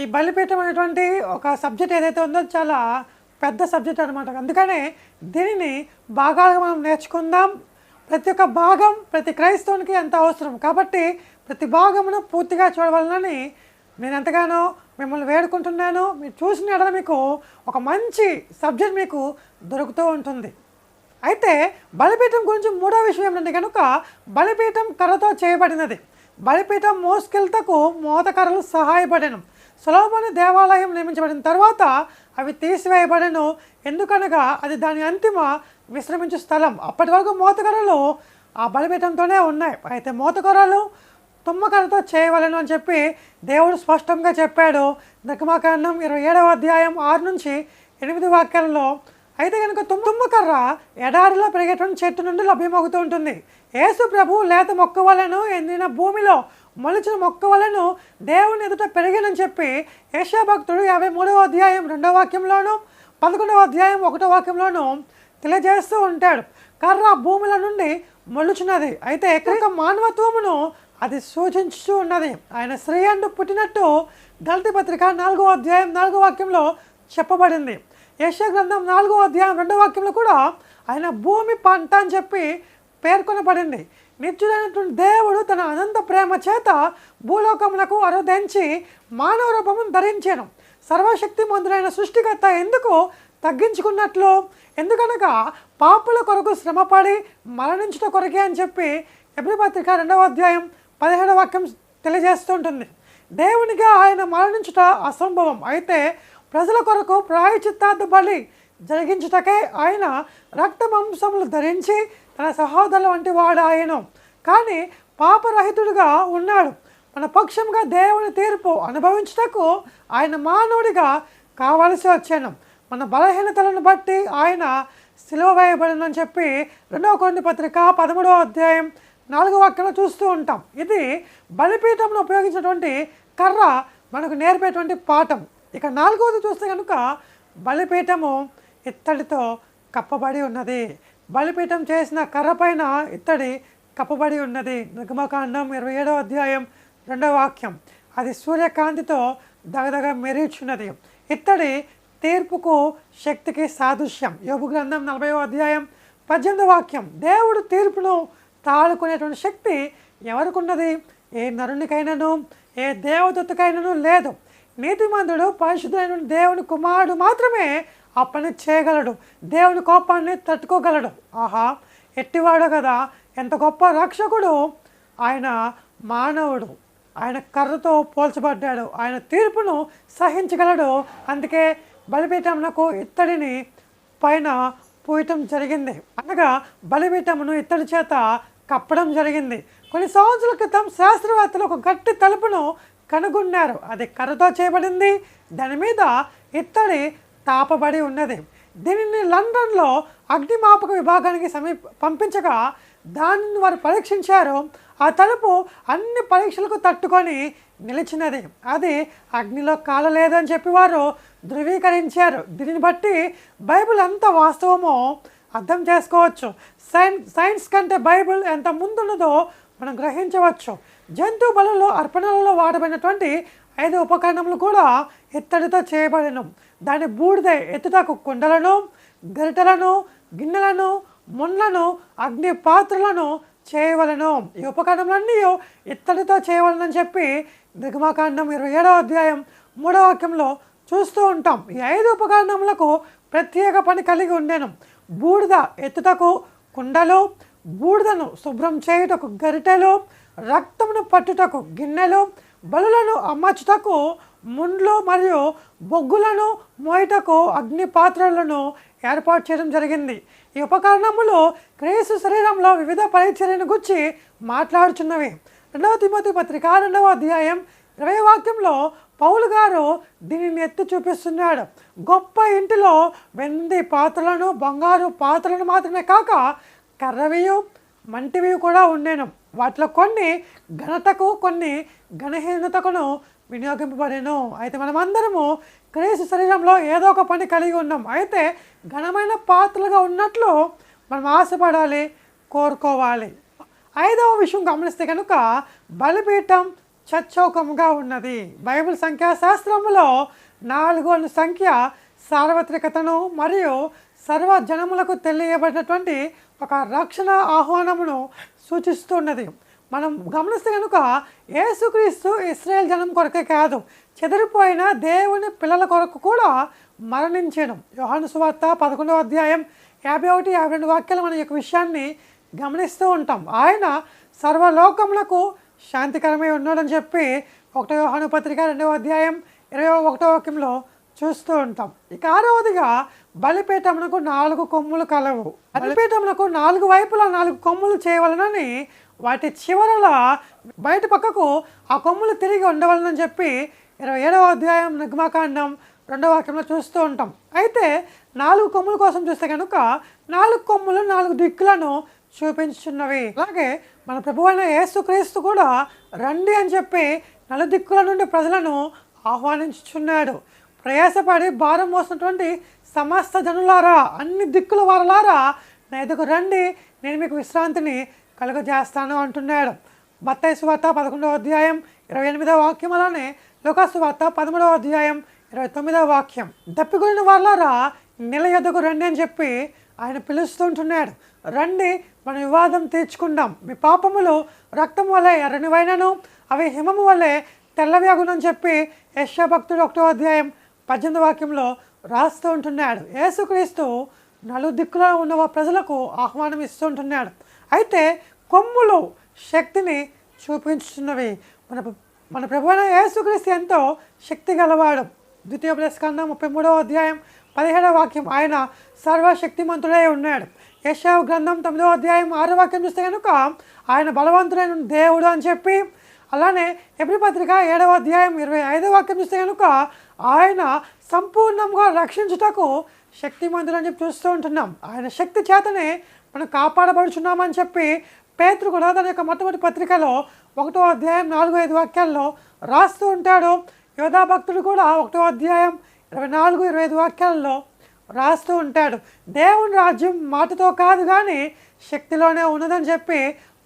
ఈ బలిపీఠం అనేటువంటి ఒక సబ్జెక్ట్ ఏదైతే ఉందో చాలా పెద్ద సబ్జెక్ట్ అనమాట అందుకనే దీనిని భాగాలుగా మనం నేర్చుకుందాం. ప్రతి ఒక్క భాగం ప్రతి క్రైస్తవునికి ఎంత అవసరం. కాబట్టి ప్రతి భాగమును పూర్తిగా చూడవాలని నేను ఎంతగానో మిమ్మల్ని వేడుకుంటున్నాను. మీరు చూసిన ఎడల మీకు ఒక మంచి సబ్జెక్ట్ మీకు దొరుకుతూ ఉంటుంది. అయితే బలిపీఠం గురించి మూడో విషయం ఏంటంటే కనుక బలిపీఠం కర్రతో చేయబడినది. బలిపీఠం మోసుకెళ్తకు మోతకర్రలు సహాయపడను. సులభమైన దేవాలయం నిర్మించబడిన తర్వాత అవి తీసివేయబడను. ఎందుకనగా అది దాని అంతిమ విశ్రమించే స్థలం. అప్పటి వరకు మోతకర్రలు ఆ బలిపీఠంతోనే ఉన్నాయి. అయితే మోతకర్రలు తుమ్మకరతో చేయవలను అని చెప్పి దేవుడు స్పష్టంగా చెప్పాడు. నిర్గమాకాండం ఇరవై ఏడవ అధ్యాయం ఆరు నుంచి ఎనిమిది వాక్యాలలో అయితే కనుక తుమ్మకర్ర ఎడారిలో పెరిగేటువంటి చెట్టు నుండి లభ్యమవుతూ ఉంటుంది. యేసు ప్రభు లేత మొక్కవలను ఎందిన భూమిలో మొలిచిన మొక్క వలను దేవుని ఎదుట పెరిగినని చెప్పి ఏషా భక్తుడు యాభై మూడవ అధ్యాయం రెండవ వాక్యంలోనూ పదకొండవ అధ్యాయం ఒకటో వాక్యంలోనూ తెలియజేస్తూ ఉంటాడు. కర్ర భూముల నుండి మొలుచున్నది. అయితే ఎక్కడ మానవత్వమును అది సూచించుతూ ఉన్నది. ఆయన స్త్రీ అంటూ పుట్టినట్టు దళిత పత్రిక నాలుగో అధ్యాయం నాలుగో వాక్యంలో చెప్పబడింది. యశ గ్రంథం నాలుగో అధ్యాయం రెండో వాక్యంలో కూడా ఆయన భూమి పంట అని చెప్పి పేర్కొనబడింది. నిత్యుడైనటువంటి దేవుడు తన అనంత ప్రేమ చేత భూలోకములకు అరుదించి మానవ రూపమును ధరించాను. సర్వశక్తి మందులైన సృష్టికర్త ఎందుకు తగ్గించుకున్నట్లు? ఎందుకనగా పాపుల కొరకు శ్రమపడి మరణించుట కొరకే అని చెప్పి ఎబ్రి పత్రిక రెండవ అధ్యాయం పదిహేడవ వాక్యం తెలియజేస్తుంటుంది. దేవునిగా ఆయన మరణించుట అసంభవం. అయితే ప్రజల కొరకు ప్రాయచిత్తార్థ బలి జరిగించుటకే ఆయన రక్తమాంసములు ధరించి తన సహోదరుల వంటి వాడు ఆయన కానీ పాపరహితుడిగా ఉన్నాడు. మన పక్షంగా దేవుని తీర్పు అనుభవించుటకు ఆయన మానవుడిగా కావలసి వచ్చాను. మన బలహీనతలను బట్టి ఆయన సిలువ వేయబడినని చెప్పి రెండవ కొన్ని పత్రిక పదమూడవ అధ్యాయం నాలుగవ అక్కడ చూస్తూ ఉంటాం. ఇది బలిపీఠంలో ఉపయోగించినటువంటి కర్ర మనకు నేర్పేటువంటి పాఠం. ఇక నాలుగవది చూస్తే కనుక బలిపీఠము ఇత్తడితో కప్పబడి ఉన్నది. బలిపీఠం చేసిన కర్ర పైన ఇత్తడి కప్పబడి ఉన్నది. నిర్గమకాండం ఇరవై ఏడవ అధ్యాయం రెండవ వాక్యం. అది సూర్యకాంతితో దగదగ మెరుగుచున్నది ఇత్తడి తీర్పుకు శక్తికి సాదృశ్యం. యోగు గ్రంథం నలభైవ అధ్యాయం పద్దెనిమిది వాక్యం. దేవుడు తీర్పును తాళుకునేటువంటి శక్తి ఎవరికున్నది? ఏ నరునికైనాను ఏ దేవదత్తకైనాను లేదు. నీతిమంతుడు పరిశుద్ధులైన దేవుని కుమారుడు మాత్రమే ఆ పని చేయగలడు. దేవుని కోపాన్ని తట్టుకోగలడు. ఆహా ఎట్టివాడు కదా ఎంత గొప్ప రక్షకుడు. ఆయన మానవుడు. ఆయన కర్రతో పోల్చబడ్డాడు. ఆయన తీర్పును సహించగలడు. అందుకే బలిపీఠంలకు ఇత్తడిని పైన పూయటం జరిగింది. అనగా బలిపీఠమును ఇత్తడి చేత కప్పడం జరిగింది. కొన్ని సంవత్సరాల క్రితం శాస్త్రవేత్తలు ఒక గట్టి తలుపును కనుగొన్నారు. అది కర్రతో చేయబడింది. దాని మీద ఇత్తడి తాపబడి ఉన్నది. దీనిని లండన్లో అగ్నిమాపక విభాగానికి సమీప పంపించగా దానిని వారు పరీక్షించారు. ఆ తలుపు అన్ని పరీక్షలకు తట్టుకొని నిలిచినది. అది అగ్నిలో కాలలేదని చెప్పి వారు ధృవీకరించారు. దీనిని బట్టి బైబిల్ ఎంత వాస్తవమో అర్థం చేసుకోవచ్చు. సైన్స్ సైన్స్ కంటే బైబిల్ ఎంత ముందున్నదో మనం గ్రహించవచ్చు. జంతు బలంలో అర్పణలలో వాడబడినటువంటి ఐదు ఉపకరణములు కూడా ఇత్తడితో చేయబడను. దాని బూడిద ఎత్తుటకు కుండలను గరిటలను గిన్నెలను మున్లను అగ్ని పాత్రలను చేయవలను. ఈ ఉపకరణములన్నీ ఇత్తడితో చేయవలనని చెప్పి దిగమాకాండం ఇరవై ఏడవ అధ్యాయం మూడవ వాక్యంలో చూస్తూ ఉంటాం. ఈ ఐదు ఉపకరణములకు ప్రత్యేక పని కలిగి ఉండేను. బూడిద ఎత్తుటకు కుండలు బూడిదను శుభ్రం చేయుటకు గరిటెలు రక్తమును పట్టుటకు గిన్నెలు బలులను అమర్చుటకు ముండ్లు మరియు బొగ్గులను మోయటకు అగ్ని పాత్రలను ఏర్పాటు చేయడం జరిగింది. ఈ ఉపకరణములు క్రీస్తు శరీరంలో వివిధ పరిచర్యను గురించి మాట్లాడుచున్నవి. రెండవ తిమోతి పత్రిక రెండవ అధ్యాయం ఇరవై వాక్యంలో పౌలు గారు దీనిని ఎత్తి చూపిస్తున్నాడు. గొప్ప ఇంటిలో వెండి పాత్రలను బంగారు పాత్రలను మాత్రమే కాక కర్రవియు మంటివి కూడా ఉండేను. వాటిలో కొన్ని ఘనతకు కొన్ని ఘనహీనతకును వినియోగింపబడేను. అయితే మనం అందరము క్రీస్తు శరీరంలో ఏదో ఒక పని కలిగి ఉన్నాం. అయితే ఘనమైన పాత్రలుగా ఉన్నట్లు మనం ఆశపడాలి కోరుకోవాలి. ఐదవ విషయం గమనిస్తే కనుక బలిపీఠం చచ్చౌకముగా ఉన్నది. బైబిల్ సంఖ్యాశాస్త్రములో నాలుగు అను సంఖ్య సార్వత్రికతను మరియు సర్వజనములకు తెలియబడినటువంటి ఒక రక్షణ ఆహ్వానమును సూచిస్తున్నది. మనం గమనిస్తే కనుక యేసుక్రీస్తు ఇస్రాయేల్ జనం కొరకే కాదు చెదిరిపోయిన దేవుని పిల్లల కొరకు కూడా మరణించడం యోహాను సువార్త పదకొండవ అధ్యాయం యాభై ఒకటి యాభై రెండు వాక్యాలు మన యొక్క విషయాన్ని గమనిస్తూ ఉంటాం. ఆయన సర్వలోకములకు శాంతికరమై ఉన్నాడని చెప్పి ఒకటో యోహాను పత్రిక రెండవ అధ్యాయం ఇరవై ఒకటో వాక్యంలో చూస్తూ ఉంటాం. ఇక ఆరవదిగా బలిపీఠమునకు నాలుగు కొమ్ములు కలవు. బలిపీఠమునకు నాలుగు వైపులా నాలుగు కొమ్ములు చేయవలనని వాటి చివరల బయట పక్కకు ఆ కొమ్ములు తిరిగి ఉండవలనని చెప్పి ఇరవై ఏడవ అధ్యాయం నిగమకాండం రెండవ వాక్యంలో చూస్తూ ఉంటాం. అయితే నాలుగు కొమ్ముల కోసం చూస్తే కనుక నాలుగు కొమ్ములు నాలుగు దిక్కులను చూపించున్నవి అలాగే మన ప్రభు అయిన యేసుక్రీస్తు కూడా రండి అని చెప్పి నలుదిక్కుల నుండి ప్రజలను ఆహ్వానించుచున్నాడు. ప్రయాసపడి భారం మోసినటువంటి సమస్త జనులారా అన్ని దిక్కుల వారలారా నా ఎదుగు రండి నేను మీకు విశ్రాంతిని కలుగజేస్తాను అంటున్నాడు. బత్తాయి సువార్త పదకొండవ అధ్యాయం ఇరవై ఎనిమిదవ వాక్యం అలానే లోకాసు వార్త పదమూడవ అధ్యాయం ఇరవై తొమ్మిదవ వాక్యం. దప్పికొనిన వారలారా నెల ఎదుగు రండి అని చెప్పి ఆయన పిలుస్తుంటున్నాడు రండి మన వివాదం తీర్చుకుందాం. మీ పాపములు రక్తం వలె ఎర్రనివైనను అవి హిమము వల్లే తెల్లవ్యాగునని చెప్పి యశా భక్తుడు ఒకటో అధ్యాయం పద్దెనిమిది వాక్యంలో రాస్తూ ఉంటున్నాడు. యేసుక్రీస్తు నలుదిక్కులో ఉన్న ప్రజలకు ఆహ్వానం ఇస్తుంటున్నాడు అయితే కొమ్ములు శక్తిని చూపించుతున్నవి మన మన ప్రభు యేసుక్రీస్తు ఎంతో శక్తి గలవాడు. ద్వితీయ ప్లస్కందం ముప్పై మూడవ అధ్యాయం పదిహేడవ వాక్యం. ఆయన సర్వశక్తిమంతుడై ఉన్నాడు. యశావ గ్రంథం తొమ్మిదవ అధ్యాయం ఆరో వాక్యం చూస్తే కనుక ఆయన బలవంతుడైన దేవుడు అని చెప్పి అలానే ఎబ్రి పత్రిక ఏడవ అధ్యాయం ఇరవై ఐదవ వాక్యం చూస్తే కనుక ఆయన సంపూర్ణంగా రక్షించుటకు శక్తిమంతుడు అని చెప్పి చూస్తూ ఉంటున్నాం. ఆయన శక్తి చేతనే మనం కాపాడబడుచున్నామని చెప్పి పేతురు కూడా తన యొక్క మొట్టమొదటి పత్రికలో ఒకటో అధ్యాయం నాలుగు ఐదు వాక్యాల్లో రాస్తూ ఉంటాడు. యోధా భక్తుడు కూడా ఒకటో అధ్యాయం ఇరవై నాలుగు ఇరవై ఐదు వాక్యాల్లో రాస్తూ ఉంటాడు. దేవుని రాజ్యం మాటతో కాదు కానీ శక్తిలోనే ఉన్నదని చెప్పి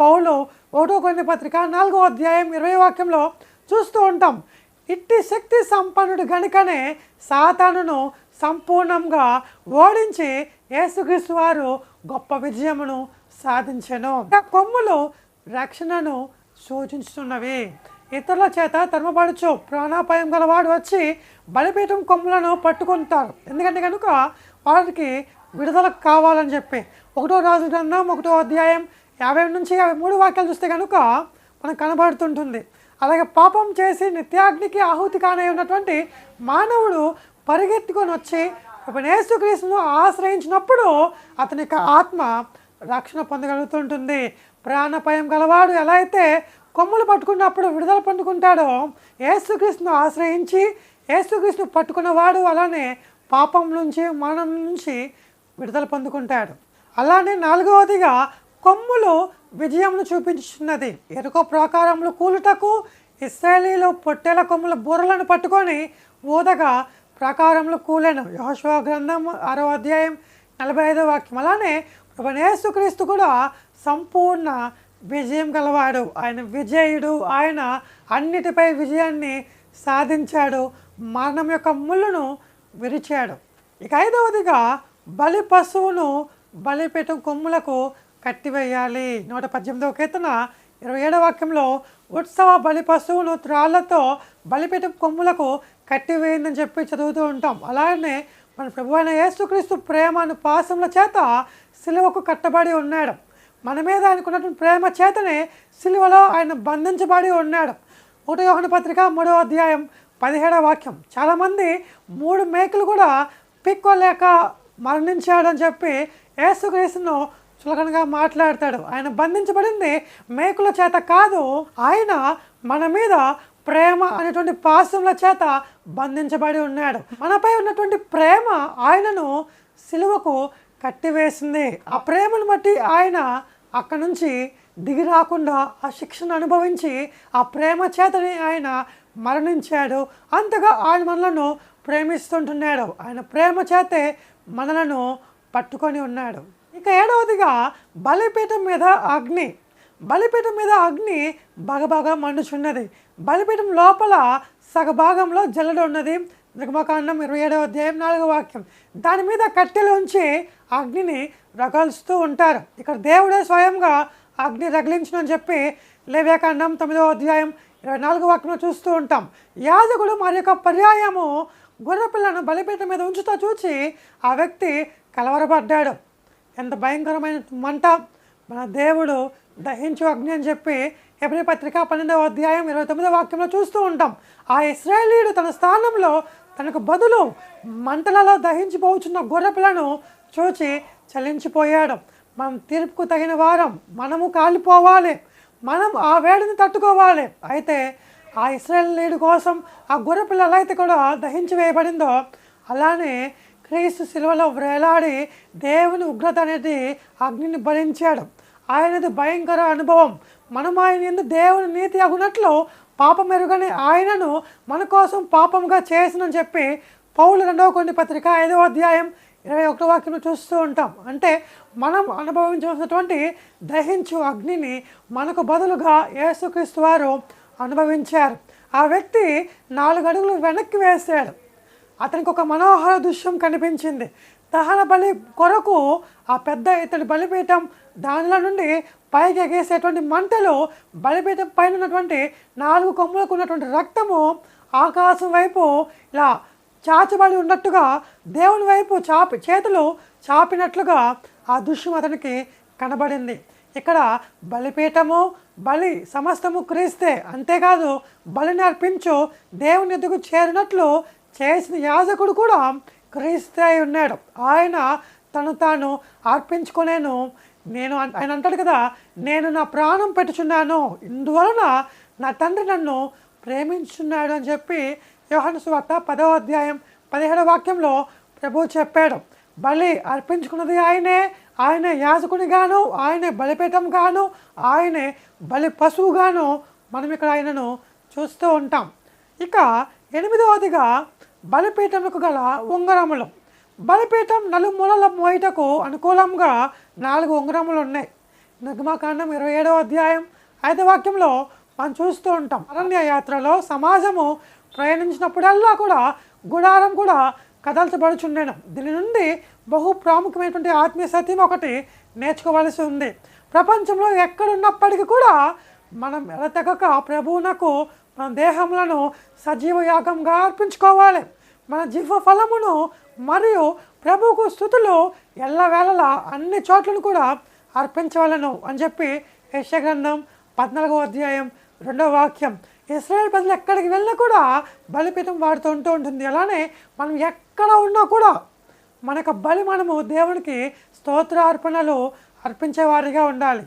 పౌలు ఒకటో కొన్ని పత్రిక నాలుగో అధ్యాయం ఇరవై వాక్యంలో చూస్తూ ఉంటాం. ఇట్టి శక్తి సంపన్నుడు గనుకనే సాతానును సంపూర్ణంగా ఓడించి యేసుక్రీస్తు వారు గొప్ప విజయమును సాధించను. కొమ్ములు రక్షణను సూచించుతున్నవి ఇతరుల చేత తరుమపడుచు ప్రాణాపాయం గలవాడు వచ్చి బలిపీఠం కొమ్ములను పట్టుకుంటారు ఎందుకంటే కనుక వారికి విడుదల కావాలని చెప్పి. ఒకటో రాజు గ్రంథం ఒకటో అధ్యాయం యాభై నుంచి యాభై మూడు వాక్యాలు చూస్తే కనుక మనకు కనబడుతుంటుంది. అలాగే పాపం చేసి నిత్యాగ్నికి ఆహుతి కానే ఉన్నటువంటి మానవుడు పరిగెత్తుకొని వచ్చి ఇప్పుడు యేసుక్రీస్తును ఆశ్రయించినప్పుడు అతని యొక్క ఆత్మ రక్షణ పొందగలుగుతుంటుంది. ప్రాణపయం గలవాడు ఎలా అయితే కొమ్ములు పట్టుకున్నప్పుడు విడుదల పొందుకుంటాడో యేసుక్రీస్తును ఆశ్రయించి యేసుక్రీస్తును పట్టుకున్నవాడు అలానే పాపం నుంచి మరణం నుంచి విడుదల పొందుకుంటాడు. అలానే నాలుగవదిగా కొమ్ములు విజయంను చూపించున్నది ఎరుక ప్రాకారములు కూలుటకు ఇస్రాయేలీలు పొట్టెల కొమ్ముల బుర్రలను పట్టుకొని ఊదగా ప్రాకారంలో కూలెను. యహోశివ గ్రంథం ఆరో అధ్యాయం నలభై ఐదో వాక్యం. అలానే యేసుక్రీస్తు కూడా సంపూర్ణ విజయం గలవాడు. ఆయన విజయుడు. ఆయన అన్నిటిపై విజయాన్ని సాధించాడు. మరణం యొక్క ముళ్ళును విరిచాడు. ఇక ఐదవదిగా బలి పశువును బలిపీఠం కొమ్ములకు కట్టివేయాలి. నూట పద్దెనిమిదవ కీర్తన ఇరవై ఏడవ వాక్యంలో ఉత్సవ బలి పశువును త్రాళ్ళతో బలిపీఠం కొమ్ములకు కట్టివేయిందని చెప్పి చదువుతూ ఉంటాం. అలానే మన ప్రభు అయిన యేసుక్రీస్తు ప్రేమను పాసముల చేత సిలువకు కట్టబడి ఉన్నాడు. మన మీద ఆయనకున్నటువంటి ప్రేమ చేతనే సిలువలో ఆయన బంధించబడి ఉన్నాడు. ఒకటో యోహన పత్రిక మూడవ అధ్యాయం పదిహేడవ వాక్యం. చాలామంది మూడు మేకలు కూడా పిక్కోలేక మరణించాడని చెప్పి యేసుక్రీస్తును చులకనగా మాట్లాడతాడు. ఆయన బంధించబడింది మేకుల చేత కాదు ఆయన మన మీద ప్రేమ అనేటువంటి పాశముల చేత బంధించబడి ఉన్నాడు. మనపై ఉన్నటువంటి ప్రేమ ఆయనను సిలువకు కట్టివేసింది. ఆ ప్రేమను బట్టి ఆయన అక్కడ నుంచి దిగి రాకుండా ఆ శిక్షను అనుభవించి ఆ ప్రేమ చేతని ఆయన మరణించాడు. అంతగా ఆయన మనలను ప్రేమిస్తుంటున్నాడు. ఆయన ప్రేమ చేతే మనలను పట్టుకొని ఉన్నాడు. ఇంకా ఏడవదిగా బలిపీఠం మీద అగ్ని. బలిపీఠం మీద అగ్ని బాగా మండుచున్నది. బలిపీఠం లోపల సగభాగంలో జల్లడు ఉన్నది. నిర్మకాండం ఇరవై ఏడవ అధ్యాయం నాలుగో వాక్యం. దాని మీద కట్టెలు ఉంచి అగ్నిని రగలుస్తూ ఉంటారు. ఇక్కడ దేవుడే స్వయంగా అగ్ని రగిలించునని చెప్పి లేవ్యాకాండం తొమ్మిదవ అధ్యాయం ఇరవై నాలుగో వాక్యంలో చూస్తూ ఉంటాం. యాజకుడు మరి యొక్క పర్యాయము గొర్రెపిల్లను బలిపీఠం మీద ఉంచుతా చూచి ఆ వ్యక్తి కలవరపడ్డాడు. ఎంత భయంకరమైన మంట. మన దేవుడు దహించు అగ్ని అని చెప్పి ఎబ్రి పత్రిక పన్నెండవ అధ్యాయం ఇరవై తొమ్మిదవ వాక్యంలో చూస్తూ ఉంటాం. ఆ ఇస్రాయేలీయుడు తన స్థానంలో తనకు బదులు మంటలలో దహించిపోచున్న గొర్రెపిలను చూచి చలించిపోయాడు. మనం తీర్పుకు తగిన వారం మనము కాలిపోవాలి. మనం ఆ వేడిని తట్టుకోవాలి. అయితే ఆ ఇస్రాయేలీయుడి కోసం ఆ గొర్రెపిల్ల ఎలా అయితే కూడా దహించి వేయబడిందో అలానే క్రీస్తు శిలువలో వ్రేలాడి దేవుని ఉగ్రత అనేది అగ్నిని భరించాడు ఆయనది భయంకర అనుభవం. మనం ఆయన ఎందు దేవుని నీతి అగునట్లు పాపం ఎరుగని ఆయనను మన కోసం పాపంగా చేసినని చెప్పి పౌలు రెండవ కొన్ని పత్రిక ఐదవ అధ్యాయం ఇరవై ఒకటో వాక్యం చూస్తూ ఉంటాం. అంటే మనం అనుభవించవలసినటువంటి దహించు అగ్నిని మనకు బదులుగా యేసుక్రీస్తు వారు అనుభవించారు. ఆ వ్యక్తి నాలుగు అడుగులు వెనక్కి వేశాడు. అతనికి ఒక మనోహర దృశ్యం కనిపించింది. దహన బలి కొరకు ఆ పెద్ద ఇతడి బలిపీఠం దానిలో నుండి పైకి ఎగేసేటువంటి మంటలు బలిపీఠం పైన ఉన్నటువంటి నాలుగు కొమ్ములకు ఉన్నటువంటి రక్తము ఆకాశం వైపు ఇలా చాచబడి ఉన్నట్టుగా దేవుని వైపు చాపి చేతులు చాపినట్లుగా ఆ దృశ్యం అతనికి కనబడింది. ఇక్కడ బలిపీఠము బలి సమస్తము క్రీస్తే అంతేకాదు బలిని అర్పించు దేవుని ఎదుగు చేరినట్లు చేసిన యాజకుడు కూడా క్రీస్తు అయి ఉన్నాడు. ఆయన తను తాను అర్పించుకునేను. నేను అన్- ఆయన అంటాడు కదా నేను నా ప్రాణం పెట్టుచున్నాను. ఇందువలన నా తండ్రి నన్ను ప్రేమించున్నాడు అని చెప్పి యోహాను సువార్త పదవ అధ్యాయం పదిహేడవ వాక్యంలో ప్రభు చెప్పాడు. బలి అర్పించుకున్నది ఆయనే. ఆయన యాజకునిగాను ఆయనే బలిపీఠం గాను ఆయనే బలి పశువుగాను మనం ఇక్కడ ఆయనను చూస్తూ ఉంటాం. ఇక ఎనిమిదవదిగా బలిపీఠములకు గల ఉంగరములు. బలిపీఠం నలుమూలల మోయిటకు అనుకూలంగా నాలుగు ఉంగరములు ఉన్నాయి. నిర్మాకాండం ఇరవై ఏడవ అధ్యాయం ఐదవ వాక్యంలో మనం చూస్తూ ఉంటాం. అరణ్య యాత్రలో సమాజము ప్రయాణించినప్పుడల్లా కూడా గుడారం కూడా కదల్చబడుచుండేను. దీని నుండి బహు ప్రాముఖ్యమైనటువంటి ఆత్మీయ సత్యం ఒకటి నేర్చుకోవలసి ఉంది. ప్రపంచంలో ఎక్కడున్నప్పటికీ కూడా మనం ఎడతెగక ప్రభువునకు మన దేహములను సజీవ యాగంగా అర్పించుకోవాలి. మన జీవ ఫలమును మరియు ప్రభువుకు స్థుతులు ఎల్లవేళలా అన్ని చోట్లను కూడా అర్పించవలను అని చెప్పి యశగ్రంథం పద్నాలుగవ అధ్యాయం రెండవ వాక్యం. ఇస్రాయల్ ప్రజలు ఎక్కడికి వెళ్ళినా కూడా బలిపీఠం వాడుతూ ఉంటూ ఉంటుంది. అలానే మనం ఎక్కడ ఉన్నా కూడా మనకు బలి మనము దేవునికి స్తోత్ర అర్పణలు అర్పించేవారిగా ఉండాలి.